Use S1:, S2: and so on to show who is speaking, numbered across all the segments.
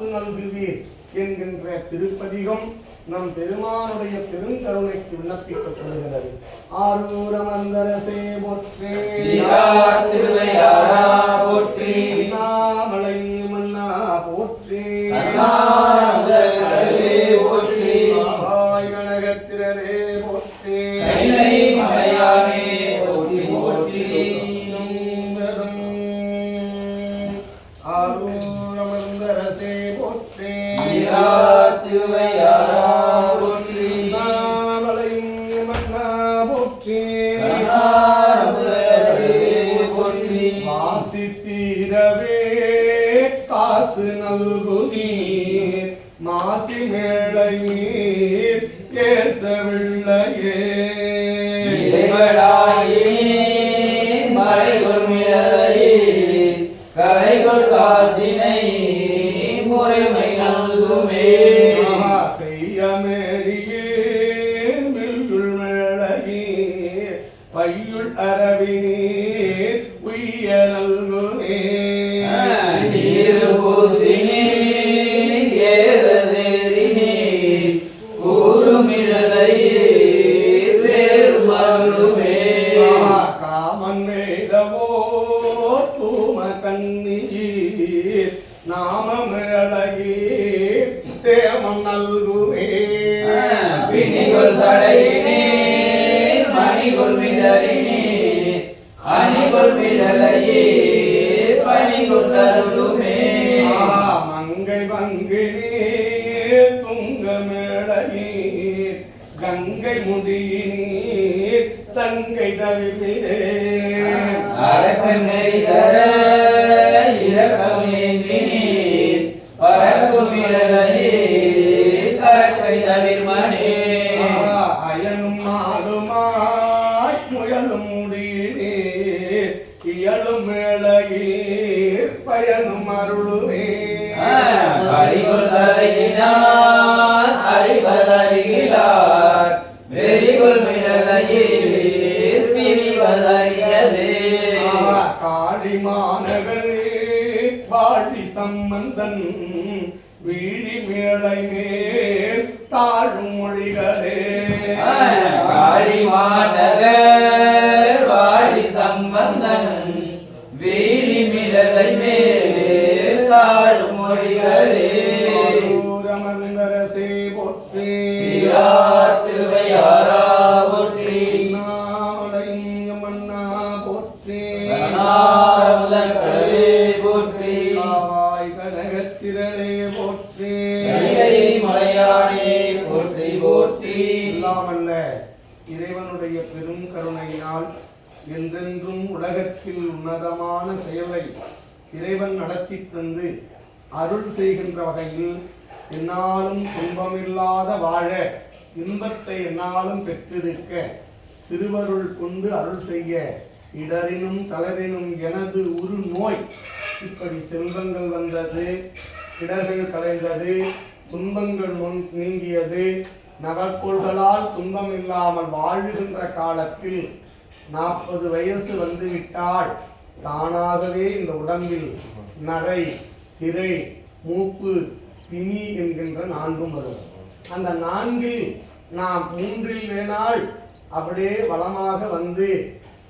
S1: காசு நல்குவீர் என்கின்ற திருப்பதிகம் நம் பெருமானுடைய பெருங்கருணைக்கு விண்ணப்பிக்கப்படுகிறது. ஆரூர மந்தரசே போற்றே.
S2: திருவையாரா போற்றி.
S1: அண்ணாமலை 하늘과 சங்கை தவிர்மிடே
S2: அரக்கன் தர
S1: மந்தரசே போற்றி.
S2: திருவையாரா போற்றி.
S1: நாமலையும் மன்னா போற்றி.
S2: கடவே போற்றி.
S1: ஆவாய் கனகத்திரளே போற்றி.
S2: மலையானே போற்றி போற்றி.
S1: இல்லாமல்ல இறைவனுடைய பெரும் கருணையினால் என்றென்றும் உலகத்தில் உன்னதமான செயலை இறைவன் நடத்தி தந்து அருள் செய்கின்ற வகையில் என்னாலும் துன்பமில்லாத வாழ இன்பத்தை என்னாலும் பெற்றிருக்க திருவருள் கொண்டு அருள் செய்ய இடரினும் தளரினும் எனது உரு நோய் இப்படி செல்வங்கள் வந்தது இடர்கள் கலைந்தது துன்பங்கள் முன் நீங்கியது நகர்கோள்களால் துன்பம் இல்லாமல் வாழ்கின்ற காலத்தில் நாற்பது வயசு வந்துவிட்டால் தானாகவே இந்த உடம்பில் நரை திரை மூப்பு பிணி என்கின்ற நான்கும் வரும். அந்த நான்கில் நாம் மூன்றில் வேணால் அப்படியே வளமாக வந்து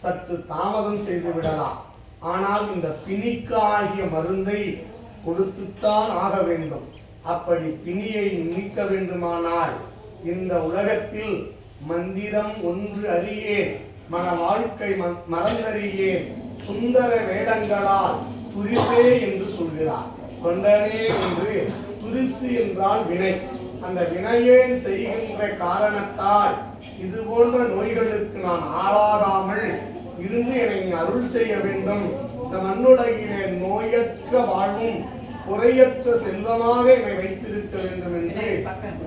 S1: சற்று தாமதம் செய்து விடலாம். ஆனால் இந்த பிணிக்கு ஆகிய மருந்தை கொடுத்துத்தான் ஆக வேண்டும். அப்படி பிணியை நீக்க வேண்டுமானால் இந்த உலகத்தில் மந்திரம் ஒன்று அறியேன். மன வாழ்க்கை மறந்தறியே மறந்தறியேன் சுந்தர வேடங்களால் துரிசே என்று சொல்கிறார். தொண்டனே என்று துரிசு என்றால் வினை. அந்த வினையை செய்கின்ற காரணத்தால் இது போன்ற நோய்களுக்கு நான் ஆளாகாமல் இருந்து என்னை அருள் செய்ய வேண்டும். இந்த மண்ணுலகிலே நோயற்ற வாழ்வும் குறையற்ற செல்வமாக என்னை வைத்திருக்க வேண்டும் என்று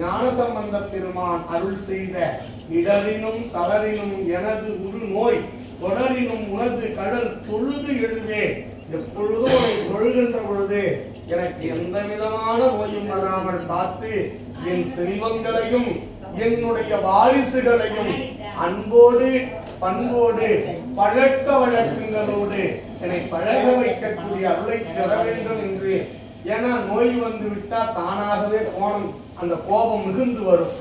S1: ஞானசம்பந்த பெருமான் அருள் செய்த இடரினும் தளரினும் எனது உரு நோய் தொடரினும் உனது கடல் தொழுது எழுந்தேன் எப்பொழுதும் தொழுகின்ற பொழுது எனக்கு எந்த விதமான நோயும் வராமல் பார்த்து என் செல்வங்களையும் என்னுடைய வாரிசுகளையும் அன்போடு பண்போடு பழக்க வழக்கங்களோடு என்னை பழக வைக்கக்கூடிய அருளை தர வேண்டும் என்று ஏன்னா நோய் வந்து விட்டா தானாகவே கோணம் அந்த கோபம் மிகுந்து வரும்.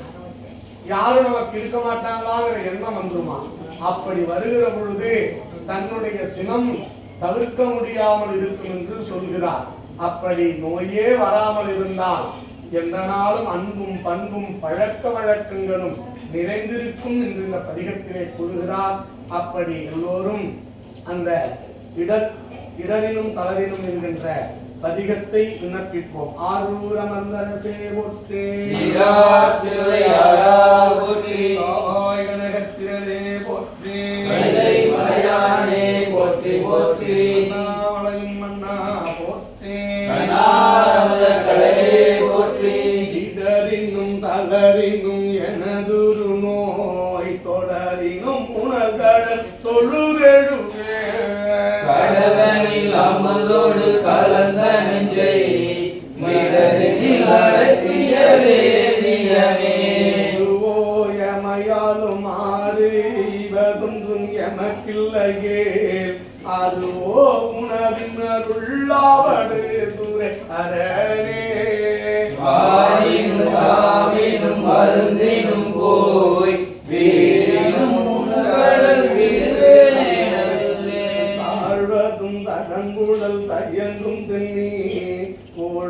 S1: யாரும் நமக்கு இருக்க மாட்டாங்களாங்கிற எண்ணம் வந்துருமா? அப்படி வருகிற பொழுது தன்னுடைய சினம் தவிர்க்க முடியாமல் இருக்கும் என்று சொல்கிறார். அப்படி நோயே வராமல் இருந்தால் எந்த நாளும் அன்பும் பண்பும் பழக்க வழக்கங்களும் நிறைந்திருக்கும் என்று இந்த பதிகத்திலே கூறுகிறார். அப்படி எல்லோரும் அந்த இடர் இடரினும் தளரினும் என்கின்ற பதிகத்தை விண்ணப்பிப்போம். ஆரூர் அமர்ந்தரசே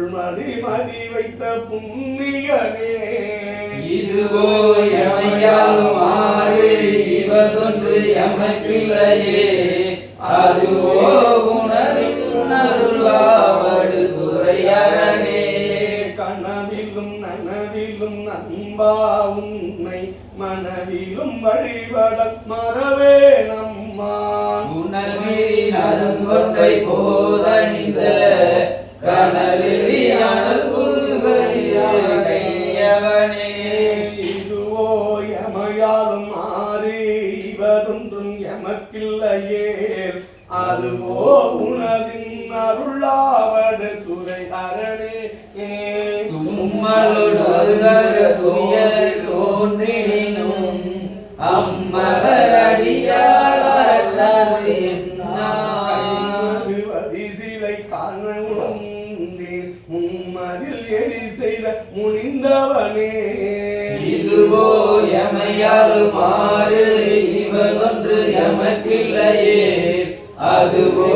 S1: கோள்மடி மதி வைத்த புண்ணியனே
S2: இதுவோ எமையாலும் ஆறு இவதொன்று எமக்கில்லையே அதுவோ உனதின் அருளாவடு துறையரணே
S1: கனவிலும் நனவிலும் நண்பா உன்னை மனவிலும் வழிபட மறவே நம்மான்.
S2: உணர்வீரி நறுங்கொன்றை போதணிந்த
S1: எமையாலும் ஆறு
S2: இவதொன்று எமக்கில்லையே. அதுவோ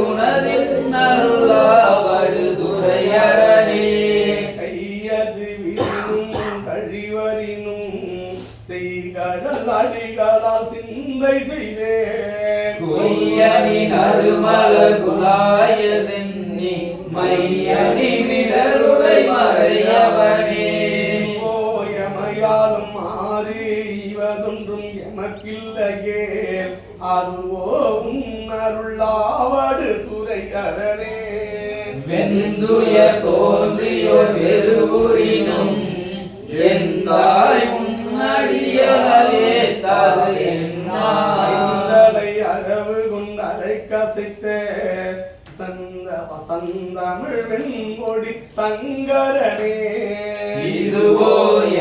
S2: உனதின் அருளாவடு துறையரணே
S1: கையது விரினும் கழிவரினும் செய்கடல் அடிகளால் சிந்தை செய்வேன்.
S2: கொய்யணி நறுமலர் குலாய வெந்துய தோன்றியோர் பெருவுரினும் எந்தாய் உன்னடியாலே தது என்னாய்.
S1: ஐந்தலை அரவு கொண்டு அலை கசைத்த. சந்த வசந்தமிழ் வெண்கொடி சங்கரனே.
S2: இதுவோ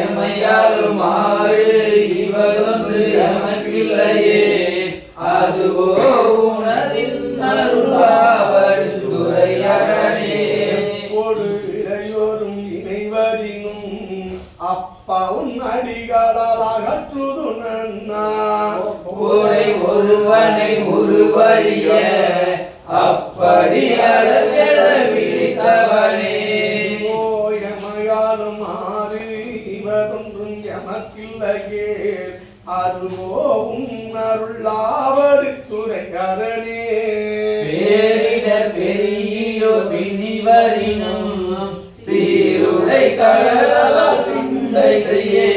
S2: எமையாலும் ஆறு இவதொன்று எமக்கில்லையே. அதுவோ உனதின் உருவழிய அப்படி அடல் எழ விழித்தவனே
S1: ஓயமையாலும் ஆறு இவதொன்றும் எமக்கில்லையே. அதுவோ உன்னருளாவடு துறைகரனே
S2: பேரிட பெரியோர் பிணிவரினும் சீருடை கடலால் சிந்தை செய்யே.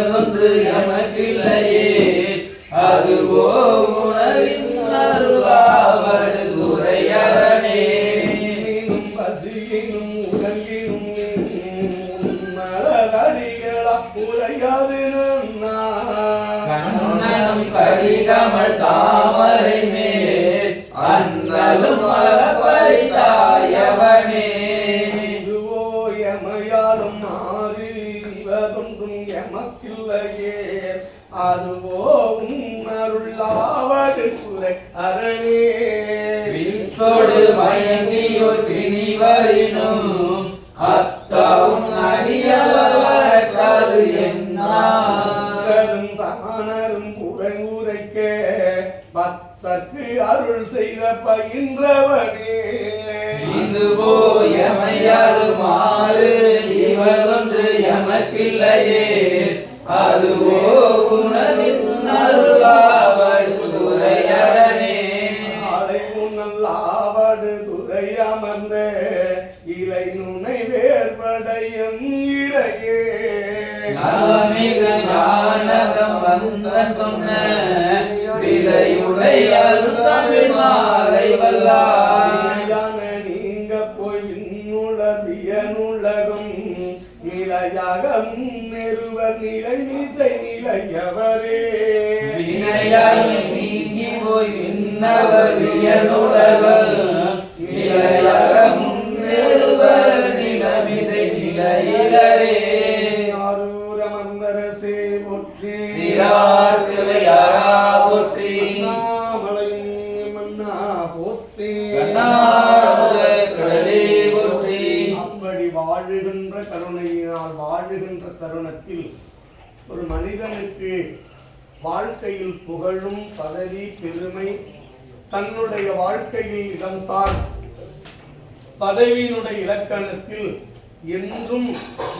S2: இவதொன்று எமக்கில்லையே
S1: என்றும்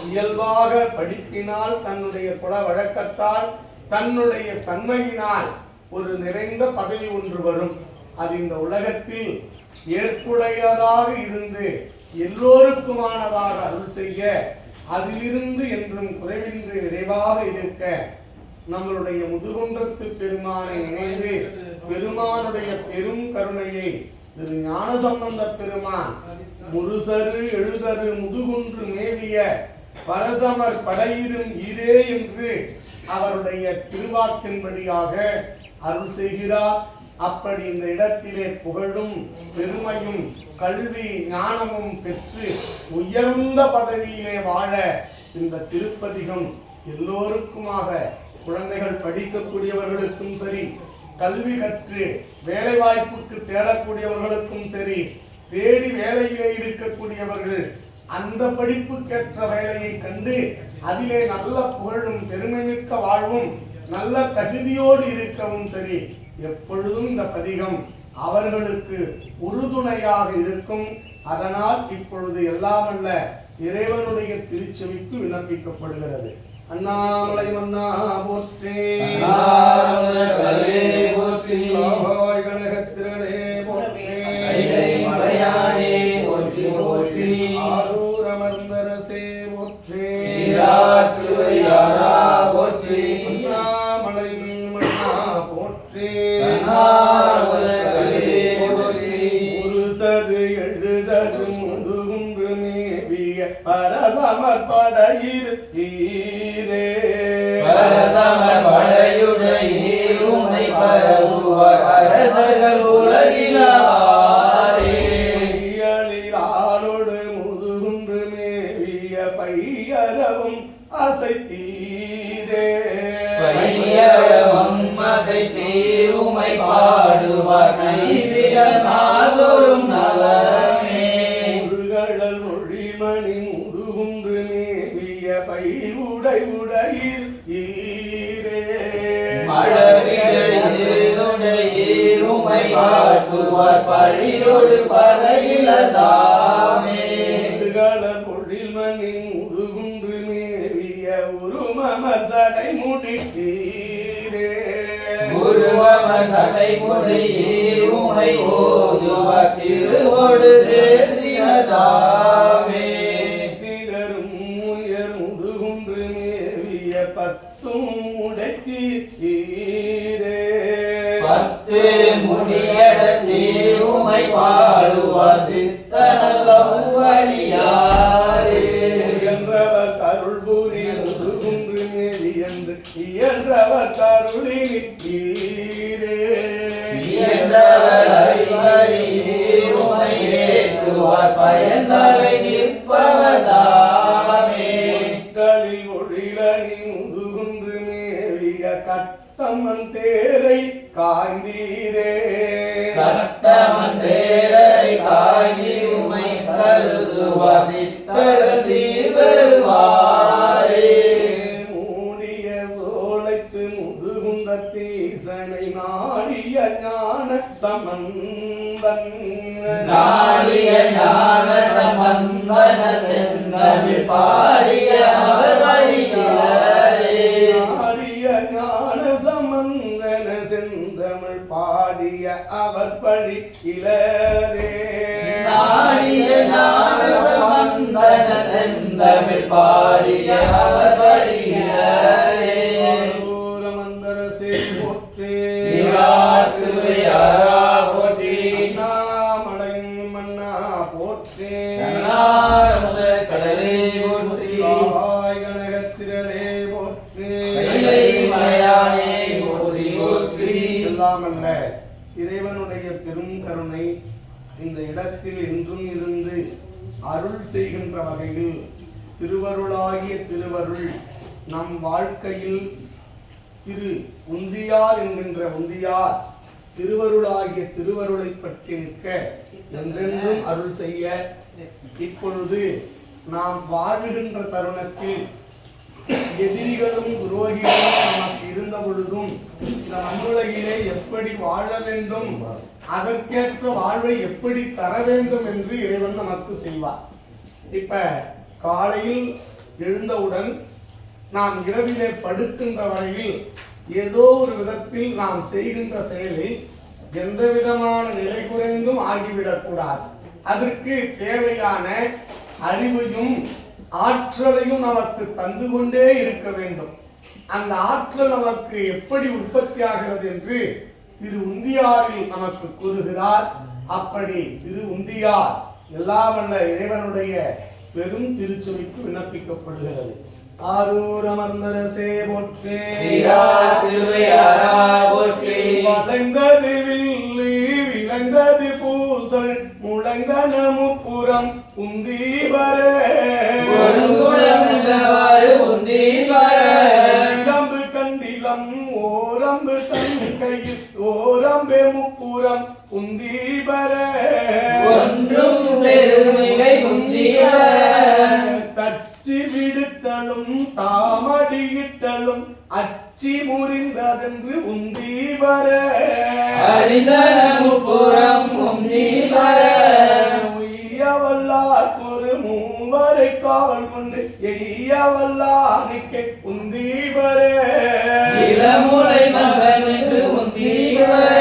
S1: இயல்பாக படிப்பினால் தன்னுடைய குல வழக்கத்தால் தன்னுடைய தன்மையினால் ஒரு நிறைந்த பதவி ஒன்று வரும். அது இந்த உலகத்தில் ஏற்புடையதாக இருந்து எல்லோருக்குமானதாக அருள் செய்ய அதிலிருந்து என்றும் குறைவின்றி நிறைவாக இருக்க நம்மளுடைய முதுகுன்றத்து பெருமானை நினைந்து பெருமானுடைய பெரும் கருணையை திரு ஞானசம்பந்த பெருமான். முழுசரு எழுதரு முதுகுன்று மேவிய பரசமர் படையிரும் இரே என்று அவருடைய திருவாக்கின்படியாக அருள் செய்கிறார். அப்படி இந்த இடத்திலே புகழும் பெருமையும் கல்வி ஞானமும் பெற்று உயர்ந்த பதவியிலே வாழ இந்த திருப்பதிகம் எல்லோருக்குமாக குழந்தைகள் படிக்கக்கூடியவர்களுக்கும் சரி கல்வி கற்று வேலை வாய்ப்புக்கு தேடக்கூடியவர்களுக்கும் சரி தேடி வேலையிலே இருக்கக்கூடியவர்கள் அந்த படிப்புக்கேற்ற வேலையை கண்டு அதிலே நல்ல புகழும் பெருமைமிக்க வாழ்வும் நல்ல தகுதியோடு இருக்கவும் சரி எப்பொழுதும் இந்த பதிகம் அவர்களுக்கு உறுதுணையாக இருக்கும். அதனால் இப்பொழுது எல்லாமல்ல இறைவனுடைய திருச்செவிக்கு விண்ணப்பிக்கப்படுகிறது. அண்ணாமலை மன்னா போற்றே
S2: போற்றி பாட்டுவார் பழியோடு பறையிலதாமே
S1: முருகழல் மொழிமணி முதுகுன்று மேவிய உருமமசடை முடித்தீரே.
S2: குருவமர் சடை உமை ஓதுவார் திருவோடு
S1: இயன்றவர்
S2: அறிவறியே உமை ஏற்றுவார் பயன்தலை
S1: என்கின்ற திருவருளாகிய திருவருளை பற்றி நிற்க என்றென்றும் அருள் செய்ய. இப்பொழுது நாம் வாழுகின்ற தருணத்தில் எதிரிகளும் துரோகிகளும் நமக்கு இருந்த பொழுதும் இந்த மண்ணுலகிலே எப்படி வாழ வேண்டும் அதற்கேற்ற வாழ்வை எப்படி தர வேண்டும் என்று இறைவன் நமக்கு செய்வார். இப்ப காலையில் எழுந்தவுடன் நாம் இரவிலே படுக்கின்ற வரையில் ஏதோ ஒரு விதத்தில் நாம் செய்கின்ற செயலில் எந்த விதமான நிலை குறைந்தும் ஆகிவிடக்கூடாது. அதற்கு தேவையான அறிவையும் ஆற்றலையும் நமக்கு தந்து கொண்டே இருக்க வேண்டும். அந்த ஆற்றல் நமக்கு எப்படி உற்பத்தி ஆகிறது என்று திரு உந்தியாரில் நமக்கு கூறுகிறார். அப்படி திரு உந்தியார் எல்லாம் வல்ல இறைவனுடைய பெரும் திருச்சபைக்கு விண்ணப்பிக்கப்படுகிறது. ஆரூர் அமர்ந்தரசே போற்றே
S2: போற்றி.
S1: வளைந்தது வில்லி விளைந்தது பூசல் முழங்கன முப்புறம் உந்தீவர.
S2: ஒருங்குடம் நின்றவாறு உந்தி வர
S1: இளம்பு கண்டிலம் ஓரம்பு தன் கையில் ஓரம்பே முப்புறம் உந்தீவர.
S2: ஒன்றும் பெருமிகை
S1: முறிந்ததென்று உந்தீவர.
S2: அடிதன முப்புறம் உந்தி வர
S1: உய்யவல்லார் ஒரு மூவரை காவல் கொண்டு எய்யவல்லானுக்கு உந்தீவர.
S2: இளமுலை மகன் என்று உந்தி வர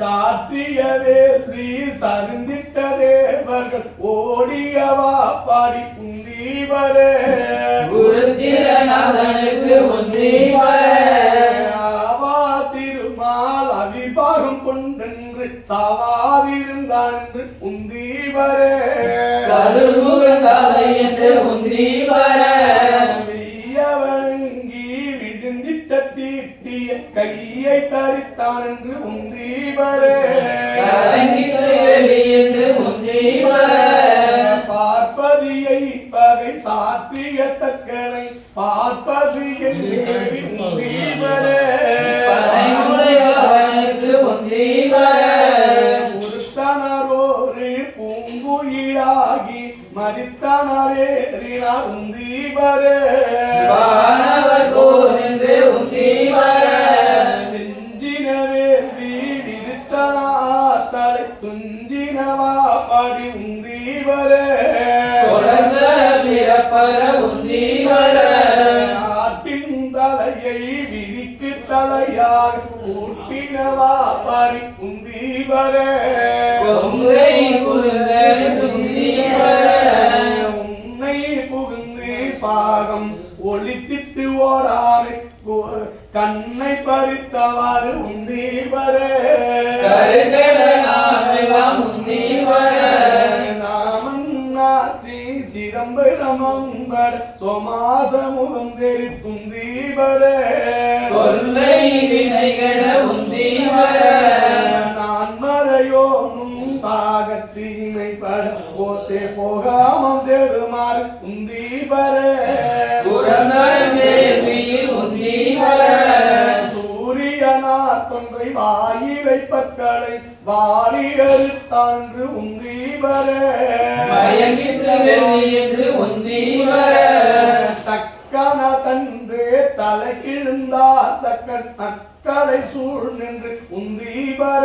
S1: சாற்றிய வேள்வி சரிந்திட்ட தேவர்கள் ஓடியவா பாடி
S2: உந்தி
S1: தீட்டிய கையை தரித்தான் என்று உந்தீபரே
S2: கலங்கிட்டு என்று
S1: உந்தீபரே பாகம் ஒளித்திட்டு ஓடாமை. கண்ணை பறித்தவாறு உந்தீவர சிதம்பரமம்பட சோமாசமுகம் தெரிக்கும் தீபர.
S2: கொல்லை வினைகட உந்தி வர
S1: நான் மறையோனும் பாகத்தீமை பட. போத்தே போகாமம் தேடுமாறு உந்தீபர வாலியரு தான்று உந்தி வர.
S2: மயங்கிற்று வெள்ளி என்று உந்தி வர.
S1: தக்கன தன்றே தலை கிழுந்தார் தக்க தக்கலை சூழ் நின்று உந்தி வர.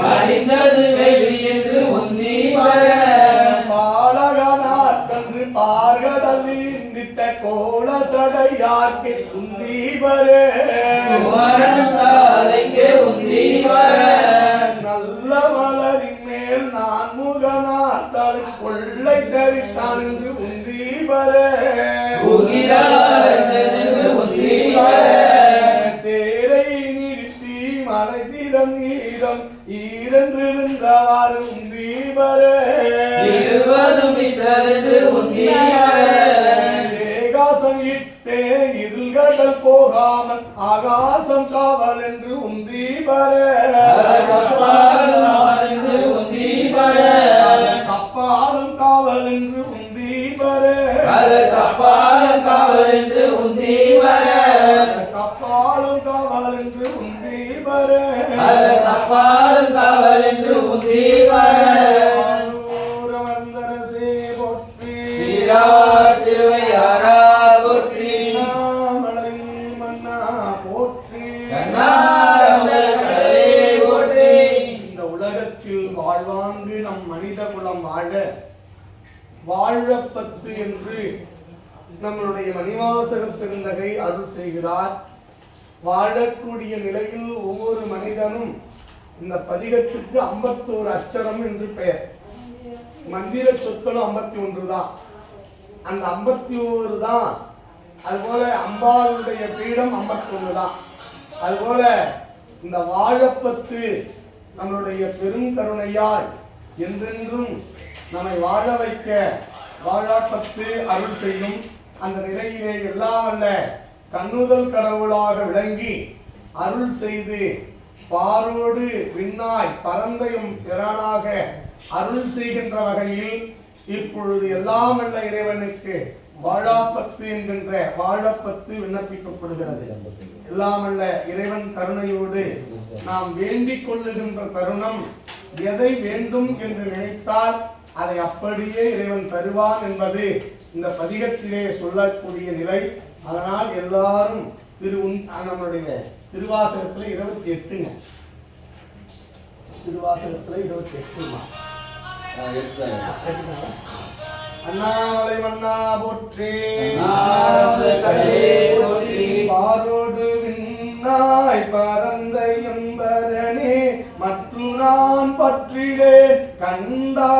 S2: மடிந்தது வெள்ளி என்று உந்தி வர.
S1: பாலகனாக்கன்று பார்கடல் இந்தித்த கோல சடையார்க்கு உந்தி வர.
S2: குமரன் தாதைக்கு உந்தி வர.
S1: கொள்ளை தரித்தான் என்று உந்தி வர தேரை நிறுத்தி மலை திறம் நீரம் ஈரென்றிருந்தவாறு உந்தி வர ஏகாசம் இட்டே இருள் கடல் போகாமல் ஆகாசம் காவல் என்று உந்தி வர காவல் என்று உந்தி வர.
S2: அதற்கு அப்பாலும் காவல் என்று உந்தி வர.
S1: கப்பாலும் காவல் என்று உந்தி வர.
S2: அதற்கு அப்பாலும் காவல் என்று உந்தி வர.
S1: நம்மளுடைய பெருந்தகை அருள் செய்கிறார். வாழக்கூடிய நிலையில் ஒவ்வொரு மனிதனும் இந்த பதிகத்துக்கு ஐம்பத்தோரு அச்சரம் என்று பெயர். மந்திர சொற்களும் ஐம்பத்தி ஒன்று தான். அந்த ஐம்பத்தி ஓரு தான். அதுபோல அம்பாளுடைய பீடம் ஐம்பத்தொன்று தான். அதுபோல இந்த வாழப்பத்து நம்மளுடைய பெருங்கருணையால் என்றென்றும் நம்மை வாழ வைக்க வாழாப்பத்து அருள் செய்யும். அந்த நிலையிலே எல்லாம் அல்ல கண்ணுதல் கடவுளாக விளங்கி அருள் செய்து பாரோடு விண்ணாய் பரந்தையும் திறனாக அருள் செய்கின்ற வகையில் இப்பொழுது எல்லாம் அல்ல இறைவனுக்கு வாழாப்பத்து என்கின்ற வாழப்பத்து விண்ணப்பிக்கப்படுகிறது. எல்லாம் அல்ல இறைவன் கருணையோடு நாம் வேண்டிக் கொள்ளுகின்ற தருணம் எதை வேண்டும் என்று நினைத்தால் அதை அப்படியே இறைவன் தருவான் என்பது இந்த பதிகத்திலே சொல்லக்கூடிய நிலை அதனால் எல்லாரும் திரு நம்மளுடைய திருவாசகத்துல இருபத்தி எட்டுங்க திருவாசகத்துல இருபத்தி எட்டுமா அண்ணாமலை மன்னா போற்றி. பாரோடு விண்ணாய் பரந்த எம்பரனே மற்று நான் பற்றிலேன் கண்டா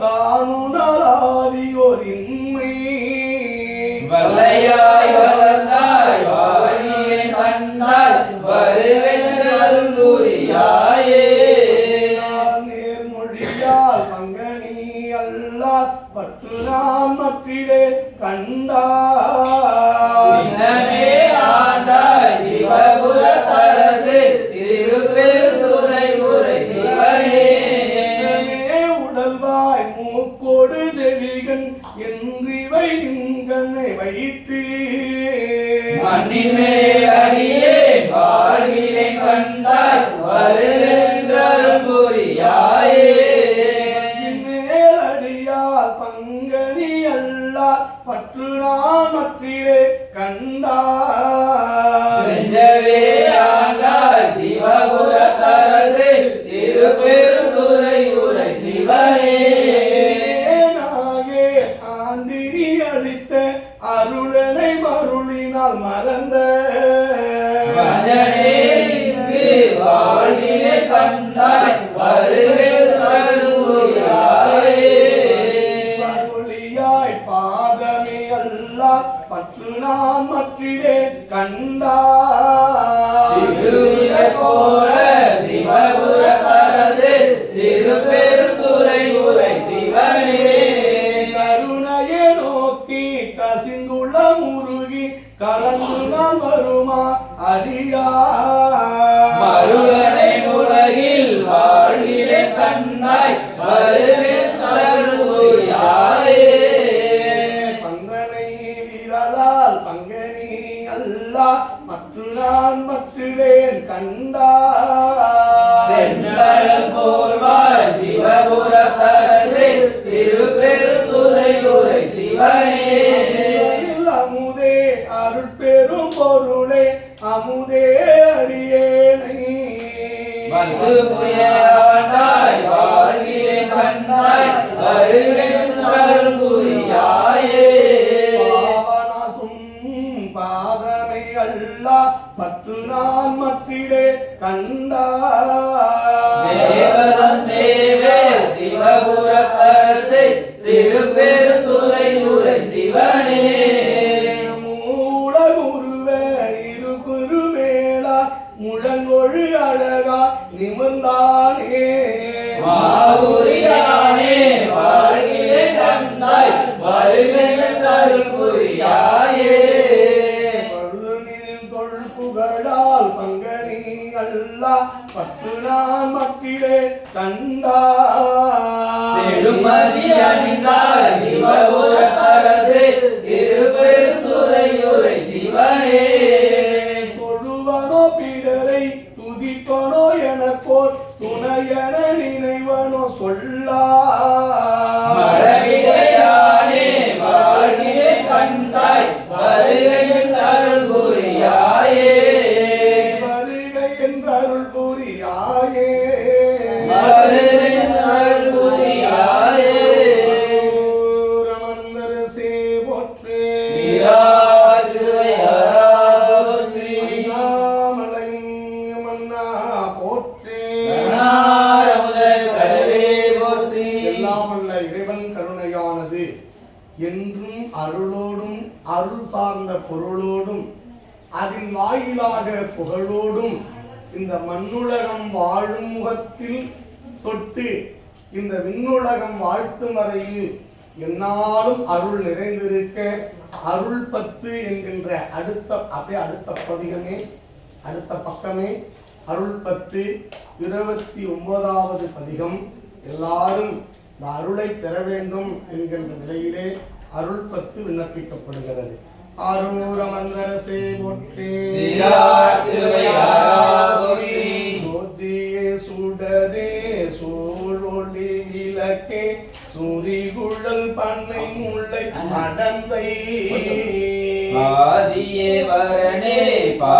S2: காணுனராதி ஒரு வல்லையாய் வளர்ந்தார்
S1: 거예요. அல்லா மற்று நான் மற்றிலேன் கண்டா
S2: செந்தளம் போர்வாய் சிவபுரத்தரசே திருப்பெருந்துறையூரை சிவனே.
S1: அமுதே அருள் பெரும் பொருளே அமுதே அடியேனை.
S2: வந்து
S1: புயல் சார்ந்த பொருளோடும் அதன் வாயிலாக புகழோடும் இந்த மண்ணுலகம் வாழும் முகத்தில் தொட்டு இந்த விண்ணுலகம் வாழ்த்தும் வரையில் என்னாலும் அருள் நிறைந்திருக்க அருள் பத்து என்கின்ற அடுத்த அப்படியே அடுத்த பதிகமே அடுத்த பக்கமே அருள் பத்து இருபத்தி ஒன்பதாவது பதிகம். எல்லாரும் இந்த அருளை பெற வேண்டும் என்கின்ற நிலையிலே அருள் பத்து விண்ணப்பிக்கப்படுகிறது. ஆரூரமந்தரசே போற்றி. மோதியே சுடரே சூழொளி விளக்கே சுரிகுழல் பண்ணை முல்லை அடந்தை
S2: ஆதியே வரணே பா